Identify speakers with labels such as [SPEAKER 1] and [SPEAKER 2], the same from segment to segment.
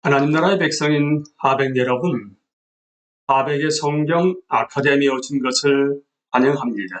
[SPEAKER 1] 하나님 나라의 백성인 하백 여러분, 하백의 성경 아카데미에 오신 것을 환영합니다.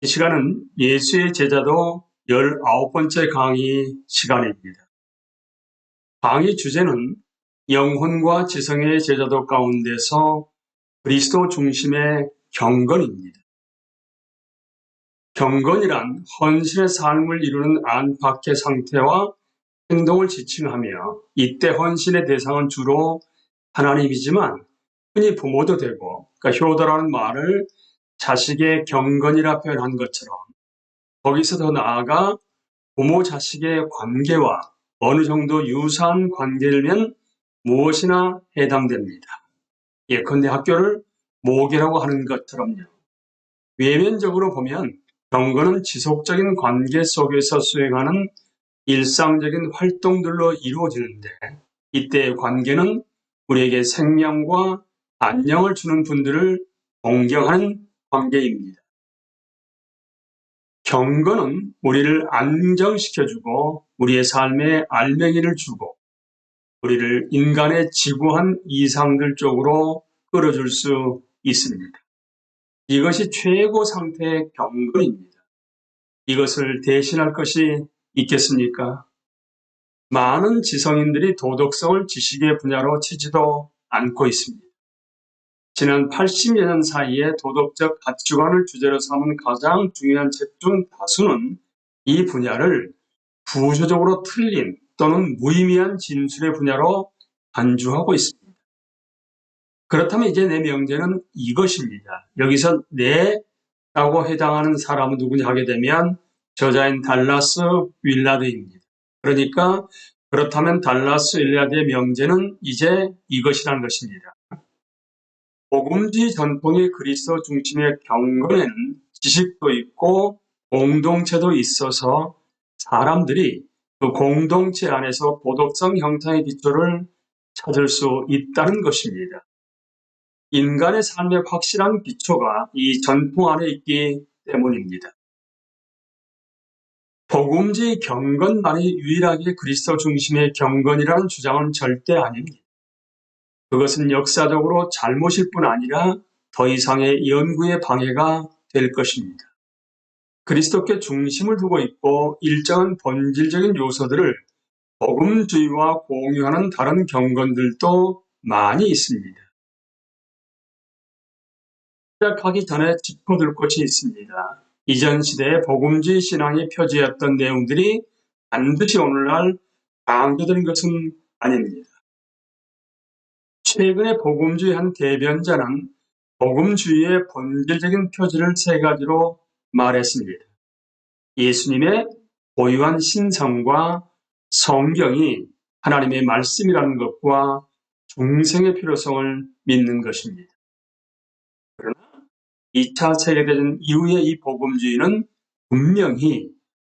[SPEAKER 1] 이 시간은 예수의 제자도 19번째 강의 시간입니다. 강의 주제는 영혼과 지성의 제자도 가운데서 그리스도 중심의 경건입니다. 경건이란 헌신의 삶을 이루는 안팎의 상태와 행동을 지칭하며 이때 헌신의 대상은 주로 하나님이지만 흔히 부모도 되고 그러니까 효도라는 말을 자식의 경건이라 표현한 것처럼 거기서 더 나아가 부모 자식의 관계와 어느 정도 유사한 관계면 무엇이나 해당됩니다. 예컨대 학교를 모계라고 하는 것처럼요. 외면적으로 보면 경건은 지속적인 관계 속에서 수행하는 일상적인 활동들로 이루어지는데 이때의 관계는 우리에게 생명과 안녕을 주는 분들을 공경하는 관계입니다. 경건은 우리를 안정시켜주고 우리의 삶에 알맹이를 주고 우리를 인간의 지구한 이상들 쪽으로 끌어줄 수 있습니다. 이것이 최고 상태의 경건입니다. 이것을 대신할 것이 있겠습니까? 많은 지성인들이 도덕성을 지식의 분야로 치지도 않고 있습니다. 지난 80여 년 사이에 도덕적 가치관을 주제로 삼은 가장 중요한 책 중 다수는 이 분야를 부조적으로 틀린 또는 무의미한 진술의 분야로 간주하고 있습니다. 그렇다면 이제 내 명제는 이것입니다. 여기서 내라고 해당하는 사람은 누구냐 하게 되면 저자인 달라스 윌라드입니다. 그러니까 그렇다면 달라스 윌라드의 명제는 이제 이것이라는 것입니다. 복음지 전통의 그리스도 중심의 경건에는 지식도 있고 공동체도 있어서 사람들이 그 공동체 안에서 도덕성 형성의 기초를 찾을 수 있다는 것입니다. 인간의 삶의 확실한 기초가 이 전통 안에 있기 때문입니다. 복음지 경건만이 유일하게 그리스도 중심의 경건이라는 주장은 절대 아닙니다. 그것은 역사적으로 잘못일 뿐 아니라 더 이상의 연구의 방해가 될 것입니다. 그리스도께 중심을 두고 있고 일정한 본질적인 요소들을 복음주의와 공유하는 다른 경건들도 많이 있습니다. 시작하기 전에 짚어둘 것이 있습니다. 이전 시대의 복음주의 신앙이 표지였던 내용들이 반드시 오늘날 강조되는 것은 아닙니다. 최근의 복음주의 한 대변자는 복음주의의 본질적인 표지를 세 가지로 말했습니다. 예수님의 고유한 신성과 성경이 하나님의 말씀이라는 것과 중생의 필요성을 믿는 것입니다. 그러나 2차 세계대전 이후의 이 복음주의는 분명히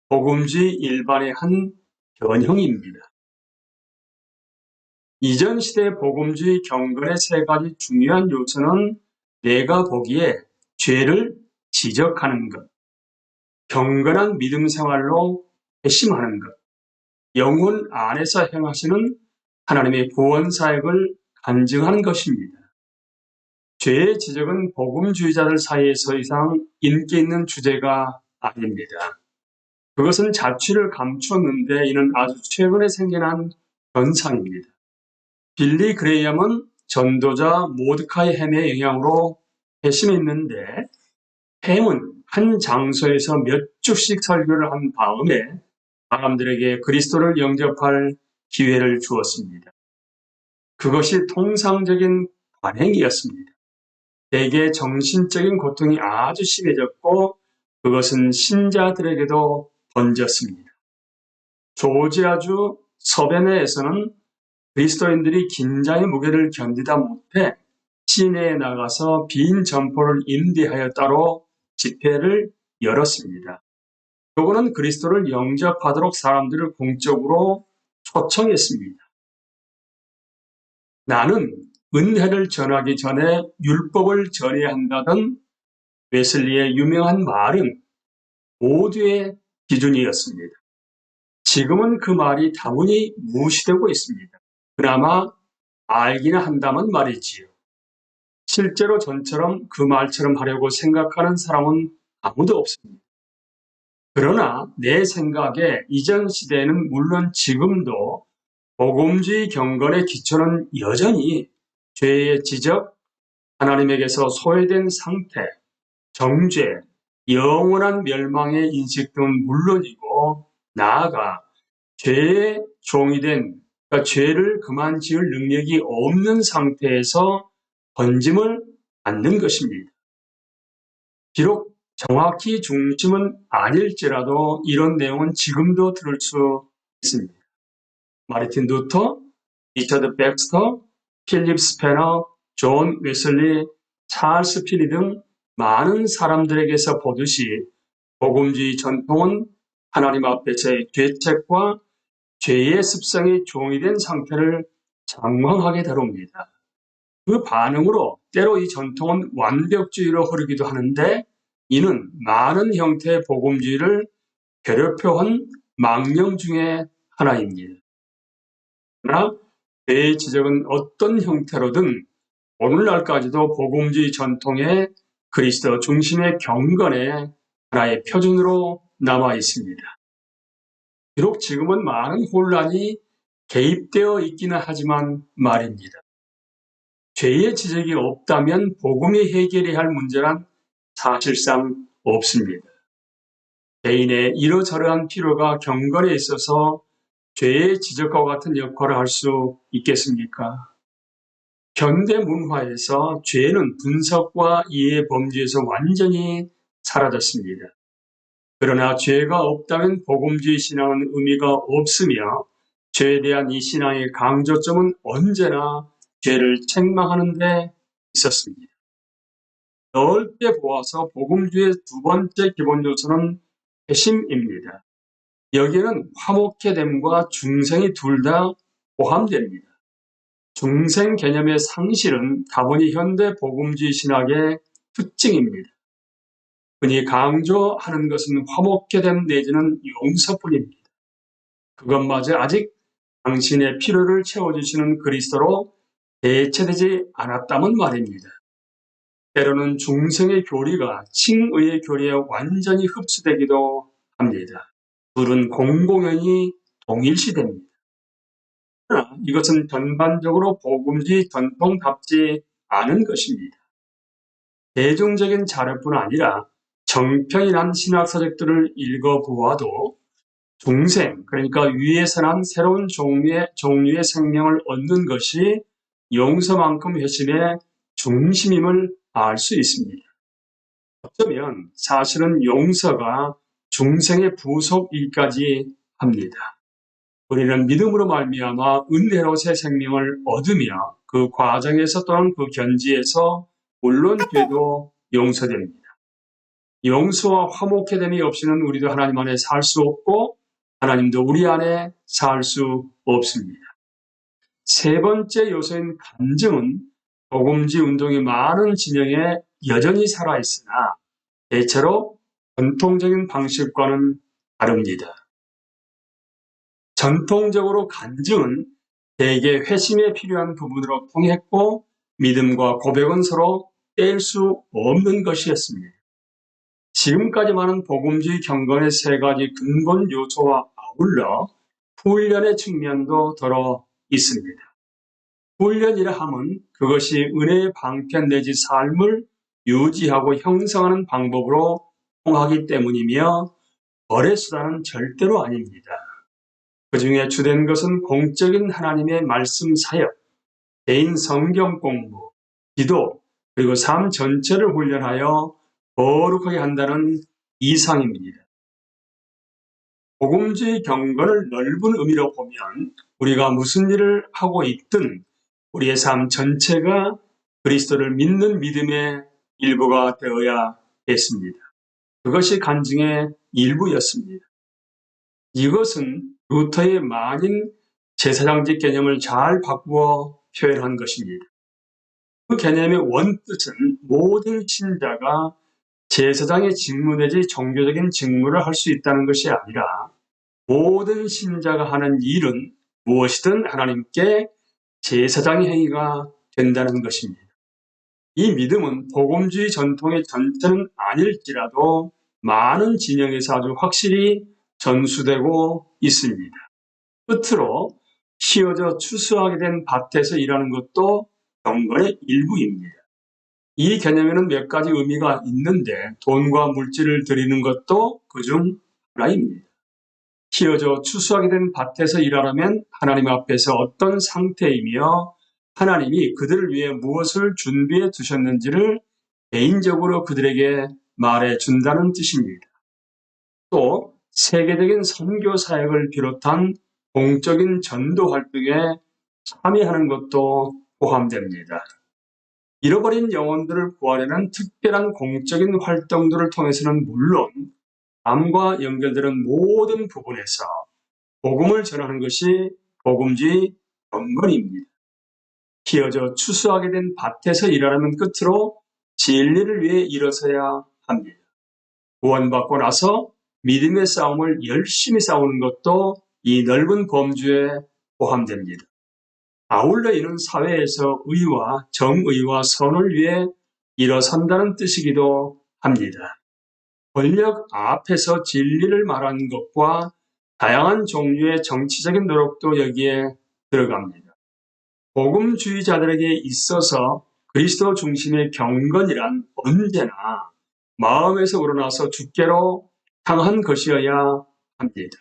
[SPEAKER 1] 복음주의 일반의 한 변형입니다. 이전 시대 복음주의 경건의 세 가지 중요한 요소는 내가 보기에 죄를 지적하는 것, 경건한 믿음 생활로 회심하는 것, 영혼 안에서 행하시는 하나님의 구원 사역을 간증하는 것입니다. 죄의 지적은 복음주의자들 사이에서 이상 인기 있는 주제가 아닙니다. 그것은 자취를 감추었는데 이는 아주 최근에 생겨난 현상입니다. 빌리 그레이엄은 전도자 모드카이 햄의 영향으로 회심했는데 햄은 한 장소에서 몇 주씩 설교를 한 다음에 사람들에게 그리스도를 영접할 기회를 주었습니다. 그것이 통상적인 관행이었습니다. 대개 정신적인 고통이 아주 심해졌고 그것은 신자들에게도 번졌습니다. 조지아주 서베네에서는 그리스도인들이 긴장의 무게를 견디다 못해 시내에 나가서 빈 점포를 임대하여 따로 집회를 열었습니다. 요거는 그리스도를 영접하도록 사람들을 공적으로 초청했습니다. 나는 은혜를 전하기 전에 율법을 전해야 한다던 웨슬리의 유명한 말은 모두의 기준이었습니다. 지금은 그 말이 다분히 무시되고 있습니다. 그나마 알기나 한다면 말이지요. 실제로 전처럼 그 말처럼 하려고 생각하는 사람은 아무도 없습니다. 그러나 내 생각에 이전 시대에는 물론 지금도 복음주의 경건의 기초는 여전히 죄의 지적, 하나님에게서 소외된 상태, 정죄, 영원한 멸망의 인식 등은 물론이고 나아가 죄의 종이 된 그러니까 죄를 그만 지을 능력이 없는 상태에서 번짐을 않는 것입니다. 비록 정확히 중심은 아닐지라도 이런 내용은 지금도 들을 수 있습니다. 마르틴 루터, 리처드 백스터, 필립 스페너, 존 웨슬리, 찰스 피리 등 많은 사람들에게서 보듯이 복음주의 전통은 하나님 앞에서의 죄책과 죄의 습성이 종이 된 상태를 장황하게 다룹니다. 그 반응으로 때로 이 전통은 완벽주의로 흐르기도 하는데 이는 많은 형태의 복음주의를 괴롭혀온 망령 중의 하나입니다. 그러나 죄의 지적은 어떤 형태로든 오늘날까지도 복음주의 전통의 그리스도 중심의 경건의 하나의 표준으로 남아 있습니다. 비록 지금은 많은 혼란이 개입되어 있기는 하지만 말입니다. 죄의 지적이 없다면 복음이 해결해야 할 문제란 사실상 없습니다. 개인의 이러저러한 필요가 경건에 있어서 죄의 지적과 같은 역할을 할 수 있겠습니까? 현대 문화에서 죄는 분석과 이해 범주에서 완전히 사라졌습니다. 그러나 죄가 없다면 복음주의 신앙은 의미가 없으며 죄에 대한 이 신앙의 강조점은 언제나 죄를 책망하는 데 있었습니다. 넓게 보아서 복음주의 두 번째 기본 요소는 회심입니다. 여기에는 화목해 됨과 중생이 둘 다 포함됩니다. 중생 개념의 상실은 다분히 현대 복음주의 신학의 특징입니다. 흔히 강조하는 것은 화목해 됨 내지는 용서뿐입니다. 그것마저 아직 당신의 필요를 채워주시는 그리스도로 대체되지 않았다면 말입니다. 때로는 중생의 교리가 칭의의 교리에 완전히 흡수되기도 합니다. 둘은 공공연히 동일시됩니다. 이것은 전반적으로 복음주의 전통답지 않은 것입니다. 대중적인 자료뿐 아니라 정평이란 신학서적들을 읽어보아도 중생, 그러니까 위에서 난 새로운 종류의, 종류의 생명을 얻는 것이 용서만큼 회심의 중심임을 알 수 있습니다. 어쩌면 사실은 용서가 중생의 부속일까지 합니다. 우리는 믿음으로 말미암아 은혜로 새 생명을 얻으며 그 과정에서 또는 그 견지에서 물론 죄도 용서됩니다. 용서와 화목해 됨이 없이는 우리도 하나님 안에 살 수 없고 하나님도 우리 안에 살 수 없습니다. 세 번째 요소인 간증은 복음지 운동의 많은 진영에 여전히 살아있으나 대체로 전통적인 방식과는 다릅니다. 전통적으로 간증은 대개 회심에 필요한 부분으로 통했고 믿음과 고백은 서로 뗄 수 없는 것이었습니다. 지금까지 많은 복음주의 경건의 세 가지 근본 요소와 아울러 훈련의 측면도 들어 있습니다. 훈련이라 함은 그것이 은혜의 방편 내지 삶을 유지하고 형성하는 방법으로 통하기 때문이며 거래 수단은 절대로 아닙니다. 그 중에 주된 것은 공적인 하나님의 말씀 사역, 개인 성경 공부, 기도, 그리고 삶 전체를 훈련하여 거룩하게 한다는 이상입니다. 복음주의 경건을 넓은 의미로 보면 우리가 무슨 일을 하고 있든 우리의 삶 전체가 그리스도를 믿는 믿음의 일부가 되어야 했습니다. 그것이 간증의 일부였습니다. 이것은 루터의 만인 제사장직 개념을 잘 바꾸어 표현한 것입니다. 그 개념의 원뜻은 모든 신자가 제사장의 직무 내지 종교적인 직무를 할 수 있다는 것이 아니라 모든 신자가 하는 일은 무엇이든 하나님께 제사장의 행위가 된다는 것입니다. 이 믿음은 복음주의 전통의 전체는 아닐지라도 많은 진영에서 아주 확실히 전수되고 있습니다. 끝으로 씌어져 추수하게 된 밭에서 일하는 것도 경건의 일부입니다. 이 개념에는 몇 가지 의미가 있는데 돈과 물질을 드리는 것도 그중 하나입니다. 키워져 추수하게 된 밭에서 일하려면 하나님 앞에서 어떤 상태이며 하나님이 그들을 위해 무엇을 준비해 두셨는지를 개인적으로 그들에게 말해 준다는 뜻입니다. 또 세계적인 선교 사역을 비롯한 공적인 전도 활동에 참여하는 것도 포함됩니다. 잃어버린 영혼들을 구하려는 특별한 공적인 활동들을 통해서는 물론 암과 연결되는 모든 부분에서 복음을 전하는 것이 복음주의 경건입니다. 키워져 추수하게 된 밭에서 일하려면 끝으로 진리를 위해 일어서야 합니다. 구원받고 나서 믿음의 싸움을 열심히 싸우는 것도 이 넓은 범주에 포함됩니다. 아울러 이는 사회에서 의와 정의와 선을 위해 일어선다는 뜻이기도 합니다. 권력 앞에서 진리를 말하는 것과 다양한 종류의 정치적인 노력도 여기에 들어갑니다. 복음주의자들에게 있어서 그리스도 중심의 경건이란 언제나 마음에서 우러나서 주께로 향한 것이어야 합니다.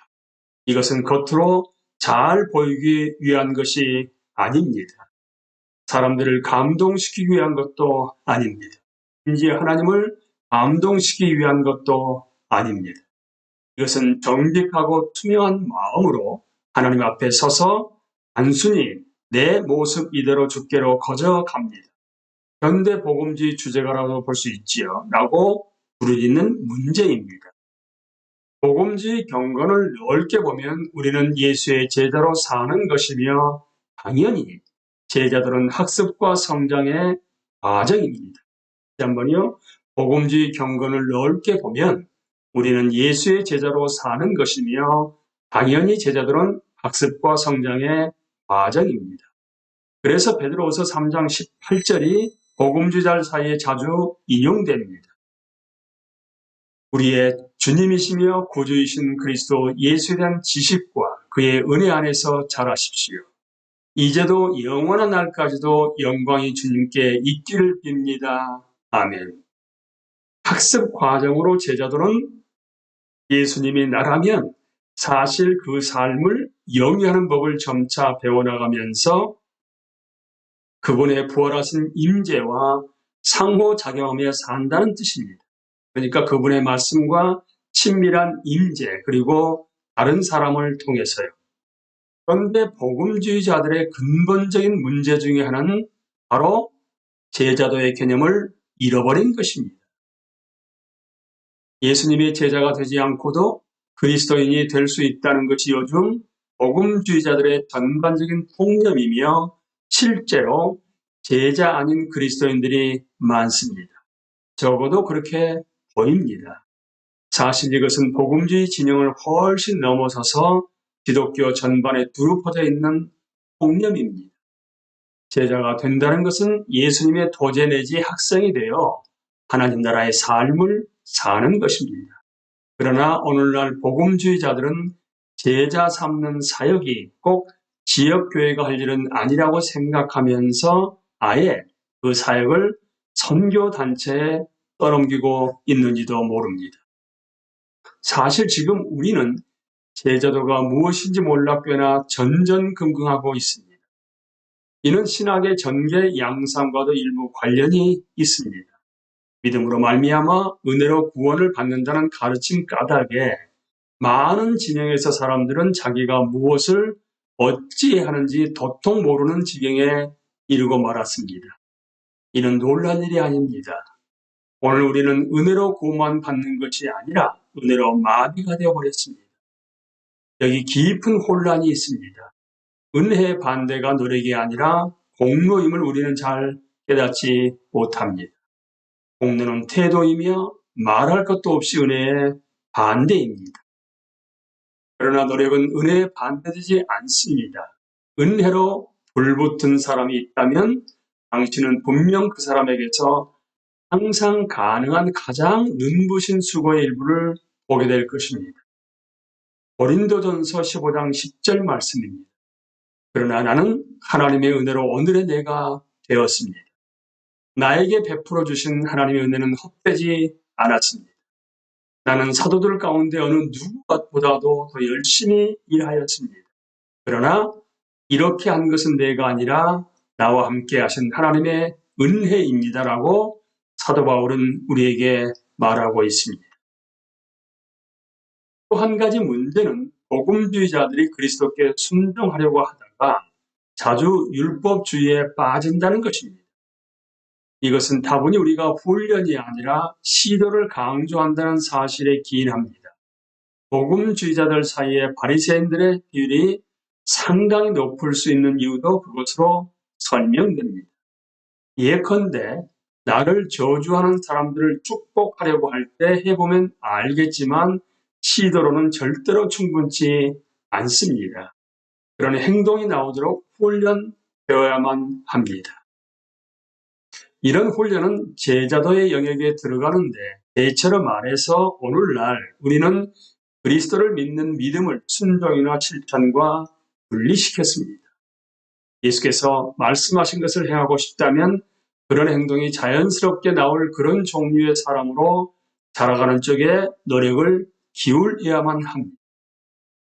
[SPEAKER 1] 이것은 겉으로 잘 보이기 위한 것이 아닙니다. 사람들을 감동시키기 위한 것도 아닙니다. 심지어 하나님을 감동시키기 위한 것도 아닙니다. 이것은 정직하고 투명한 마음으로 하나님 앞에 서서 단순히 내 모습 이대로 주께로 거저 갑니다. 현대 복음주의 주제가라고 볼 수 있지요. 라고 부르짖는 문제입니다. 복음주의 경건을 넓게 보면 우리는 예수의 제자로 사는 것이며 당연히 제자들은 학습과 성장의 과정입니다. 다시 한번요. 복음주의 경건을 넓게 보면 우리는 예수의 제자로 사는 것이며 당연히 제자들은 학습과 성장의 과정입니다. 그래서 베드로후서 3장 18절이 복음주의자 사이에 자주 인용됩니다. 우리의 주님이시며 구주이신 그리스도 예수에 대한 지식과 그의 은혜 안에서 자라십시오. 이제도 영원한 날까지도 영광이 주님께 있기를 빕니다. 아멘. 학습 과정으로 제자들은 예수님이 나라면 사실 그 삶을 영위하는 법을 점차 배워나가면서 그분의 부활하신 임재와 상호작용하며 산다는 뜻입니다. 그러니까 그분의 말씀과 친밀한 임재 그리고 다른 사람을 통해서요. 그런데 복음주의자들의 근본적인 문제 중에 하나는 바로 제자도의 개념을 잃어버린 것입니다. 예수님의 제자가 되지 않고도 그리스도인이 될 수 있다는 것이 요즘 복음주의자들의 전반적인 통념이며 실제로 제자 아닌 그리스도인들이 많습니다. 적어도 그렇게 보입니다. 사실 이것은 복음주의 진영을 훨씬 넘어서서 기독교 전반에 두루 퍼져 있는 통념입니다. 제자가 된다는 것은 예수님의 도제 내지 학생이 되어 하나님 나라의 삶을 사는 것입니다. 그러나 오늘날 복음주의자들은 제자 삼는 사역이 꼭 지역교회가 할 일은 아니라고 생각하면서 아예 그 사역을 선교단체에 떠넘기고 있는지도 모릅니다. 사실 지금 우리는 제자도가 무엇인지 몰라 꽤나 전전긍긍하고 있습니다. 이는 신학의 전개 양상과도 일부 관련이 있습니다. 믿음으로 말미암아 은혜로 구원을 받는다는 가르침 까닭에 많은 진영에서 사람들은 자기가 무엇을 어찌 하는지 도통 모르는 지경에 이르고 말았습니다. 이는 놀란 일이 아닙니다. 오늘 우리는 은혜로 구원 받는 것이 아니라 은혜로 마비가 되어버렸습니다. 여기 깊은 혼란이 있습니다. 은혜의 반대가 노력이 아니라 공로임을 우리는 잘 깨닫지 못합니다. 공로는 태도이며 말할 것도 없이 은혜의 반대입니다. 그러나 노력은 은혜에 반대되지 않습니다. 은혜로 불붙은 사람이 있다면 당신은 분명 그 사람에게서 항상 가능한 가장 눈부신 수고의 일부를 보게 될 것입니다. 고린도전서 15장 10절 말씀입니다. 그러나 나는 하나님의 은혜로 오늘의 내가 되었습니다. 나에게 베풀어 주신 하나님의 은혜는 헛되지 않았습니다. 나는 사도들 가운데 어느 누구보다도 더 열심히 일하였습니다. 그러나 이렇게 한 것은 내가 아니라 나와 함께 하신 하나님의 은혜입니다라고 사도 바울은 우리에게 말하고 있습니다. 또 한 가지 문제는 복음주의자들이 그리스도께 순종하려고 하다가 자주 율법주의에 빠진다는 것입니다. 이것은 다분히 우리가 훈련이 아니라 시도를 강조한다는 사실에 기인합니다. 복음주의자들 사이에 바리새인들의 비율이 상당히 높을 수 있는 이유도 그것으로 설명됩니다. 예컨대 나를 저주하는 사람들을 축복하려고 할 때 해보면 알겠지만 시도로는 절대로 충분치 않습니다. 그런 행동이 나오도록 훈련되어야만 합니다. 이런 훈련은 제자도의 영역에 들어가는데 대체로 말해서 오늘날 우리는 그리스도를 믿는 믿음을 순종이나 실천과 분리시켰습니다. 예수께서 말씀하신 것을 행하고 싶다면 그런 행동이 자연스럽게 나올 그런 종류의 사람으로 자라가는 쪽에 노력을 기울여야만 합니다.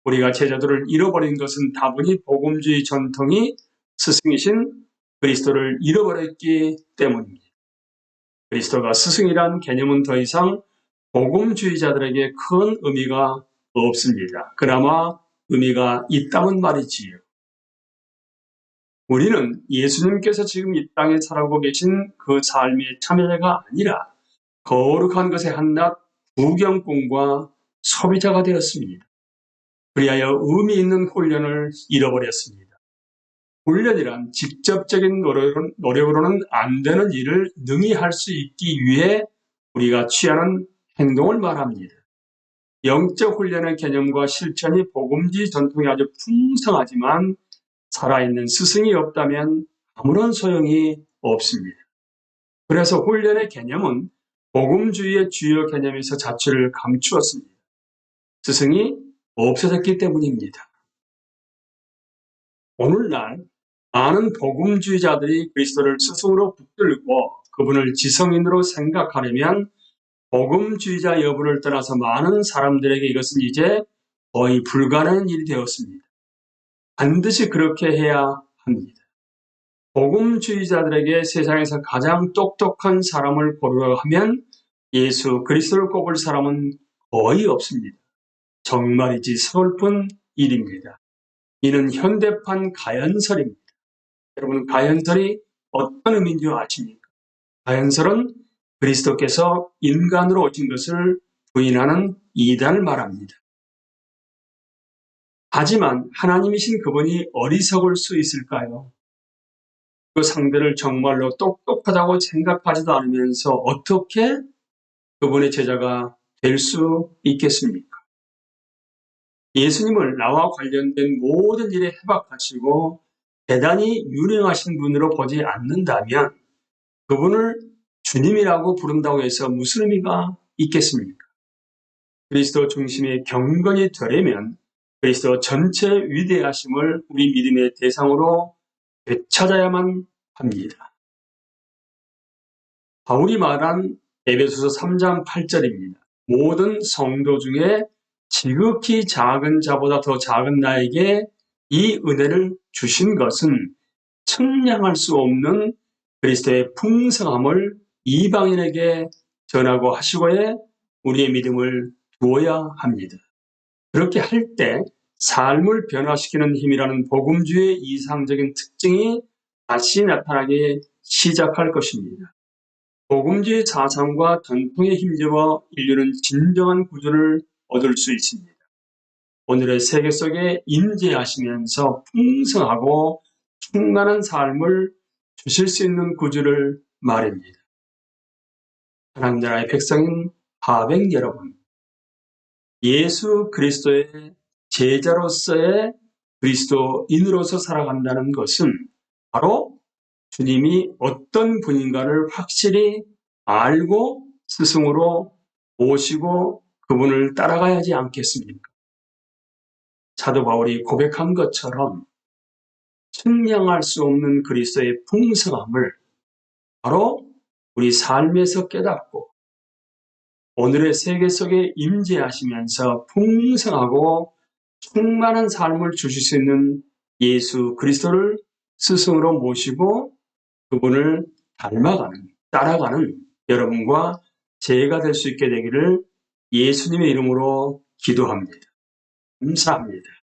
[SPEAKER 1] 우리가 제자들을 잃어버린 것은 다분히 복음주의 전통이 스승이신 그리스도를 잃어버렸기 때문입니다. 그리스도가 스승이란 개념은 더 이상 복음주의자들에게 큰 의미가 없습니다. 그나마 의미가 있다면 말이지요. 우리는 예수님께서 지금 이 땅에 살아고 계신 그 삶의 참여자가 아니라 거룩한 것의 한낱 구경꾼과 소비자가 되었습니다. 그리하여 의미 있는 훈련을 잃어버렸습니다. 훈련이란 직접적인 노력으로 는 안 되는 일을 능히 할 수 있기 위해 우리가 취하는 행동을 말합니다. 영적 훈련의 개념과 실천이 복음지 전통이 아주 풍성하지만 살아있는 스승이 없다면 아무런 소용이 없습니다. 그래서 훈련의 개념은 복음주의의 주요 개념에서 자취를 감추었습니다. 스승이 없어졌기 때문입니다. 오늘날 많은 복음주의자들이 그리스도를 스승으로 붙들고 그분을 지성인으로 생각하려면 복음주의자 여부를 떠나서 많은 사람들에게 이것은 이제 거의 불가능한 일이 되었습니다. 반드시 그렇게 해야 합니다. 복음주의자들에게 세상에서 가장 똑똑한 사람을 고르려 하면 예수 그리스도를 꼽을 사람은 거의 없습니다. 정말이지 서글픈 일입니다. 이는 현대판 가연설입니다. 여러분 가연설이 어떤 의미인지 아십니까? 가연설은 그리스도께서 인간으로 오신 것을 부인하는 이단을 말합니다. 하지만 하나님이신 그분이 어리석을 수 있을까요? 그 상대를 정말로 똑똑하다고 생각하지도 않으면서 어떻게 그분의 제자가 될 수 있겠습니까? 예수님을 나와 관련된 모든 일에 해박하시고 대단히 유능하신 분으로 보지 않는다면 그분을 주님이라고 부른다고 해서 무슨 의미가 있겠습니까? 그리스도 중심의 경건이 되려면 그리스도 전체 위대하심을 우리 믿음의 대상으로 되찾아야만 합니다. 바울이 말한 에베소서 3장 8절입니다. 모든 성도 중에 지극히 작은 자보다 더 작은 나에게 이 은혜를 주신 것은 측량할 수 없는 그리스도의 풍성함을 이방인에게 전하고 하시고에 우리의 믿음을 두어야 합니다. 그렇게 할 때 삶을 변화시키는 힘이라는 복음주의 이상적인 특징이 다시 나타나기 시작할 것입니다. 복음주의 사상과 전통에 힘입어 인류는 진정한 구조를 얻을 수 있습니다. 오늘의 세계 속에 임재하시면서 풍성하고 충만한 삶을 주실 수 있는 구주를 말입니다. 하나님 나라의 백성인 하백 여러분, 예수 그리스도의 제자로서의 그리스도인으로서 살아간다는 것은 바로 주님이 어떤 분인가를 확실히 알고 스승으로 모시고 그분을 따라가야지 않겠습니까? 사도 바울이 고백한 것처럼 측량할 수 없는 그리스도의 풍성함을 바로 우리 삶에서 깨닫고 오늘의 세계 속에 임재하시면서 풍성하고 충만한 삶을 주실 수 있는 예수 그리스도를 스승으로 모시고 그분을 닮아가는, 따라가는 여러분과 제가 될 수 있게 되기를 예수님의 이름으로 기도합니다. 감사합니다.